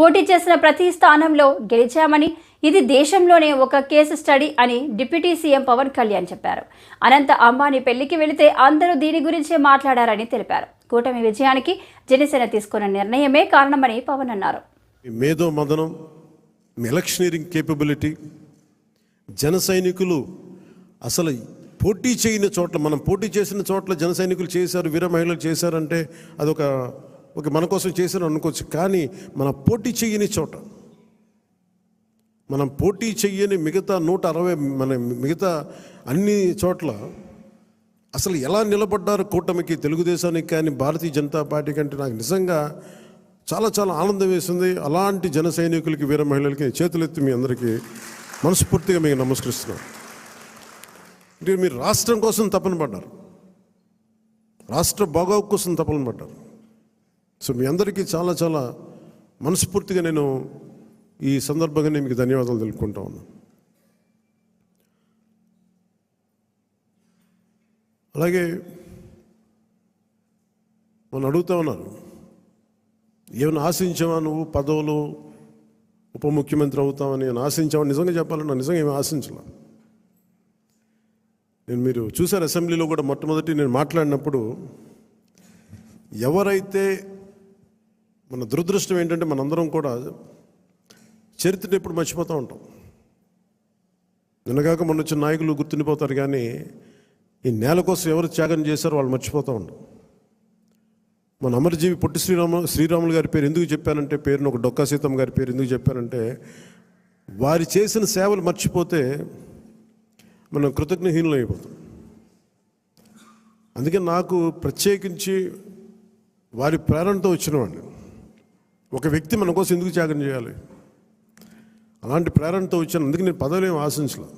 పోటీ చేసిన ప్రతి స్థానంలో గెలిచామని ఇది దేశంలోనే ఒక కేసు స్టడీ అని డిప్యూటీ సీఎం పవన్ కళ్యాణ్ చెప్పారు. అనంత అంబానీ పెళ్ళికి వెళితే అందరూ దీని గురించే మాట్లాడారని తెలిపారు. కూటమి విజయానికి జనసేన తీసుకున్న నిర్ణయమే కారణమని పవన్ అన్నారు. మేధో మదనం ఎలక్షనీరింగ్ కేపబిలిటీ జన సైనికులు అసలు పోటీ చేయని చోట్ల మనం పోటీ చేసిన చోట్ల జన సైనికులు చేశారు వీర మహిళలు చేశారంటే అదొక ఒక మన కోసం చేశారు అనుకోవచ్చు కానీ మన పోటీ చేయని చోట మనం పోటీ చెయ్యని మిగతా నూట అరవై మన మిగతా అన్ని చోట్ల అసలు ఎలా నిలబడ్డారు కూటమికి తెలుగుదేశానికి కానీ భారతీయ జనతా పార్టీ కంటే నాకు నిజంగా చాలా చాలా ఆనందం వేసింది. అలాంటి జన సైనికులకి వీర మహిళలకి చేతులెత్తి మీ అందరికీ మనస్ఫూర్తిగా మీకు నమస్కరిస్తున్నాను. అంటే మీరు రాష్ట్రం కోసం తపన పడ్డారు. రాష్ట్ర బాగోగు కోసం తపన పడ్డారు. సో మీ అందరికీ చాలా చాలా మనస్ఫూర్తిగా నేను ఈ సందర్భంగా నేను మీకు ధన్యవాదాలు తెలుపుకుంటా ఉన్నాను. అలాగే మనం అడుగుతా ఉన్నారు ఏమైనా ఆశించావా నువ్వు పదవులు ఉప ముఖ్యమంత్రి అవుతామని నేను ఆశించావా? నిజంగా చెప్పాలన్నా నిజంగా ఏమి ఆశించలే. నేను మీరు చూశారు అసెంబ్లీలో కూడా మొట్టమొదటి నేను మాట్లాడినప్పుడు ఎవరైతే మన దురదృష్టం ఏంటంటే మనందరం కూడా చరిత్రను ఎప్పుడు మర్చిపోతూ ఉంటాం. నిన్నగాక మొన్న వచ్చిన నాయకులు గుర్తుండిపోతారు కానీ ఈ నేల కోసం ఎవరు త్యాగం చేశారో వాళ్ళు మర్చిపోతూ ఉంటాం. మన అమరజీవి పొట్టి శ్రీరామ శ్రీరాములు గారి పేరు ఎందుకు చెప్పానంటే పేరును ఒక డొక్కా సీతమ్మ గారి పేరు ఎందుకు చెప్పానంటే వారి చేసిన సేవలు మర్చిపోతే మనం కృతజ్ఞహీనులు అయిపోతాం. అందుకే నాకు ప్రత్యేకించి వారి ప్రేరణతో వచ్చినవాడిని. ఒక వ్యక్తి మన కోసం ఎందుకు త్యాగం చేయాలి? అలాంటి ప్రేరణతో వచ్చాను. అందుకే నేను పదవులు ఏమి ఆశించలేదు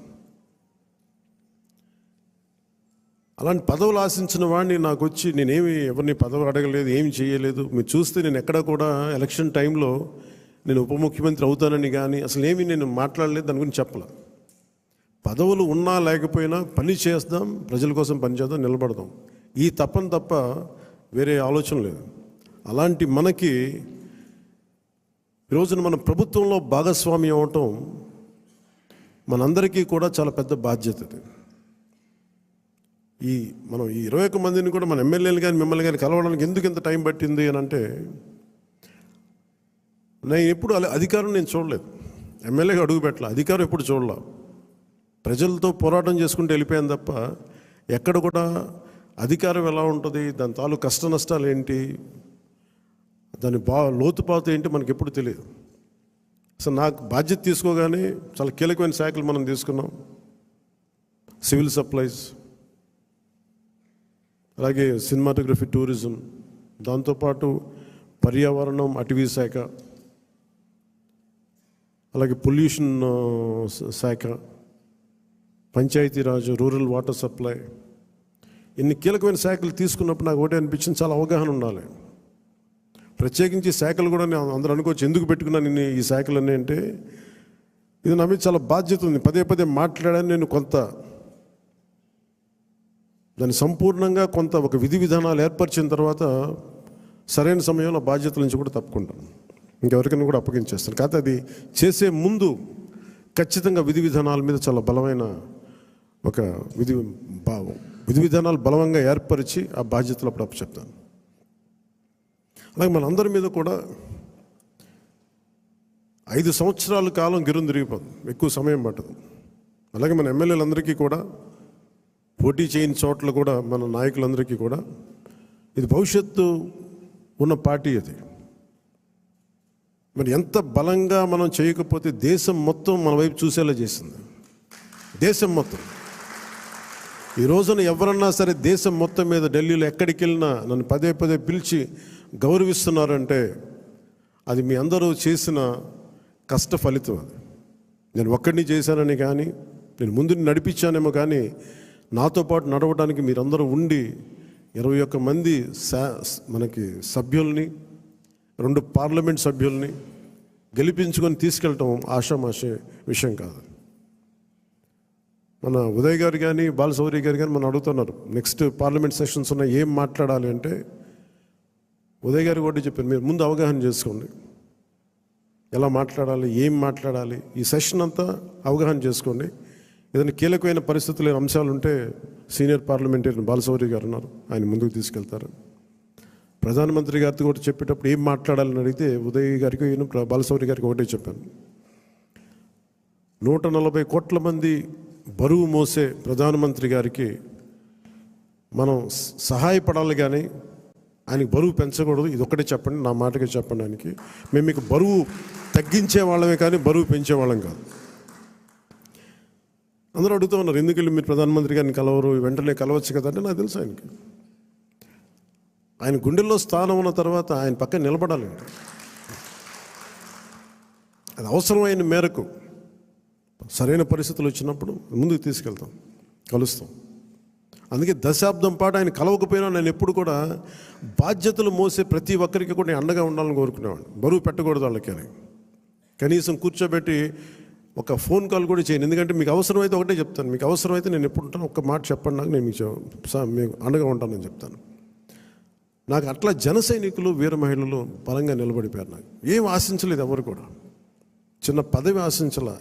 అలాంటి పదవులు ఆశించిన వాడిని నాకు వచ్చి నేనేమి ఎవరిని పదవి అడగలేదు ఏమి చేయలేదు. మీరు చూస్తే నేను ఎక్కడ కూడా ఎలక్షన్ టైంలో నేను ఉప ముఖ్యమంత్రి అవుతానని కానీ అసలు ఏమి నేను మాట్లాడలేదు దాని గురించి చెప్పలే. పదవులు ఉన్నా లేకపోయినా పని చేద్దాం ప్రజల కోసం పని చేద్దాం నిలబడదాం. ఈ తప్పని తప్ప వేరే ఆలోచన లేదు. అలాంటి మనకి ఈ రోజున మన ప్రభుత్వంలో భాగస్వామ్యం అవటం మనందరికీ కూడా చాలా పెద్ద బాధ్యత ఈ మనం ఈ ఇరవై ఒక్క మందిని కూడా మన ఎమ్మెల్యేలు కానీ మిమ్మల్ని కానీ కలవడానికి ఎందుకు ఇంత టైం పట్టింది అని అంటే నేను ఎప్పుడు అలా అధికారం నేను చూడలేదు. ఎమ్మెల్యేగా అడుగు పెట్టలే అధికారం ఎప్పుడు చూడలే. ప్రజలతో పోరాటం చేసుకుంటూ వెళ్ళిపోయాను తప్ప ఎక్కడ కూడా అధికారం ఎలా ఉంటుంది దాని తాలూ కష్ట నష్టాలు ఏంటి దాని బా లోతుపాత ఏంటి మనకి ఎప్పుడు తెలియదు. అసలు నాకు బాధ్యత తీసుకోగానే చాలా కీలకమైన శాఖలు మనం తీసుకున్నాం. సివిల్ సప్లైస్ అలాగే సినిమాటోగ్రఫీ టూరిజం దాంతోపాటు పర్యావరణం అటవీ శాఖ అలాగే పొల్యూషన్ శాఖ పంచాయతీరాజ్ రూరల్ వాటర్ సప్లై ఇన్ని కీలకమైన శాఖలు తీసుకున్నప్పుడు నాకు ఒకటే అనిపించింది చాలా అవగాహన ఉండాలి. ప్రత్యేకించి శాఖలు కూడా నేను అందరూ అనుకోవచ్చు ఎందుకు పెట్టుకున్నాను నేను ఈ శాఖలు అన్నీ అంటే ఇది నా మీద చాలా బాధ్యత ఉంది. పదే పదే మాట్లాడాను నేను కొంత. దాన్ని సంపూర్ణంగా కొంత ఒక విధి విధానాలు ఏర్పరిచిన తర్వాత సరైన సమయంలో బాధ్యతల నుంచి కూడా తప్పుకుంటాను. ఇంకెవరికైనా కూడా అప్పగించేస్తాను. కాకపోతే అది చేసే ముందు ఖచ్చితంగా విధి విధానాల మీద చాలా బలమైన ఒక విధి బా- విధి విధానాలు బలవంగా ఏర్పరిచి ఆ బాధ్యతలు అప్పుడు అప్పచెప్తాను అలాగే మనందరి మీద కూడా ఐదు సంవత్సరాల కాలం గిరుం తిరిగిపోతుంది. ఎక్కువ సమయం పట్టదు. అలాగే మన ఎమ్మెల్యేలందరికీ కూడా పోటీ చేయని చోట్ల కూడా మన నాయకులందరికీ కూడా ఇది భవిష్యత్తు ఉన్న పార్టీ అది. మరి ఎంత బలంగా మనం చేయకపోతే దేశం మొత్తం మన వైపు చూసేలా చేసింది. దేశం మొత్తం. ఈ రోజున ఎవరన్నా సరే దేశం మొత్తం మీద ఢిల్లీలో ఎక్కడికి వెళ్ళినా నన్ను పదే పదే పిలిచి గౌరవిస్తున్నారంటే అది మీ అందరూ చేసిన కష్ట ఫలితం అది. నేను ఒక్కడిని చేశానని కానీ నేను ముందు నడిపించానేమో కానీ నాతో పాటు నడవడానికి మీరందరూ ఉండి ఇరవై ఒక్క మంది సా- మనకి సభ్యుల్ని రెండు పార్లమెంట్ సభ్యుల్ని గెలిపించుకొని తీసుకెళ్ళటం ఆషామాషే విషయం కాదు. మన ఉదయ్ గారు కానీ బాలసౌరి గారు కానీ మనం అడుగుతున్నారు. నెక్స్ట్ పార్లమెంట్ సెషన్స్ ఉన్న ఏం మాట్లాడాలి అంటే ఉదయ్ గారు కూడా చెప్పారు మీరు ముందు అవగాహన చేసుకోండి. ఎలా మాట్లాడాలి ఏం మాట్లాడాలి ఈ సెషన్ అంతా అవగాహన చేసుకోండి. ఏదైనా కీలకమైన పరిస్థితులు అంశాలు ఉంటే సీనియర్ పార్లమెంటేరియన్ బాలశౌరి గారు ఉన్నారు ఆయన ముందుకు తీసుకెళ్తారు. ప్రధానమంత్రి గారితో కూడా చెప్పేటప్పుడు ఏం మాట్లాడాలని అడిగితే ఉదయ్ గారికి నేను బాలశౌరి గారికి ఒకటే చెప్పాను. నూట నలభై కోట్ల మంది బరువు మోసే ప్రధానమంత్రి గారికి మనం సహాయపడాలి కానీ ఆయనకి బరువు పెంచకూడదు. ఇది ఒక్కటే చెప్పండి. నా మాటకి చెప్పండి ఆయనకి. మేము మీకు బరువు తగ్గించే వాళ్ళమే కానీ బరువు పెంచే వాళ్ళం కాదు. అందరూ అడుగుతూ ఉన్నారు ఎందుకు వెళ్ళి మీరు ప్రధానమంత్రి గారిని కలవరు? వెంటనే కలవచ్చు కదంటే నాకు తెలుసు ఆయనకి. ఆయన గుండెల్లో స్థానం ఉన్న తర్వాత ఆయన పక్కన నిలబడాలండి అది అవసరమైన మేరకు సరైన పరిస్థితులు వచ్చినప్పుడు ముందుకు తీసుకెళ్తాం. కలుస్తాం. అందుకే దశాబ్దం పాటు ఆయన కలవకపోయినా నేను ఎప్పుడు కూడా బాధ్యతలు మోసే ప్రతి ఒక్కరికి కూడా నేను అండగా ఉండాలని కోరుకునేవాడిని. బరువు పెట్టకూడదు వాళ్ళకి అని కనీసం కూర్చోబెట్టి ఒక ఫోన్ కాల్ కూడా చేయను ఎందుకంటే మీకు అవసరమైతే ఒకటే చెప్తాను. మీకు అవసరమైతే నేను ఎప్పుడు ఉంటాను ఒక్క మాట చెప్పండి నాకు నేను మీకు మీకు అండగా ఉంటానని చెప్తాను. నాకు అట్లా జన సైనికులు వీర మహిళలు బలంగా నిలబడిపోయారు నాకు. ఏం ఆశించలేదు ఎవరు కూడా. చిన్న పదవి ఆశించలా.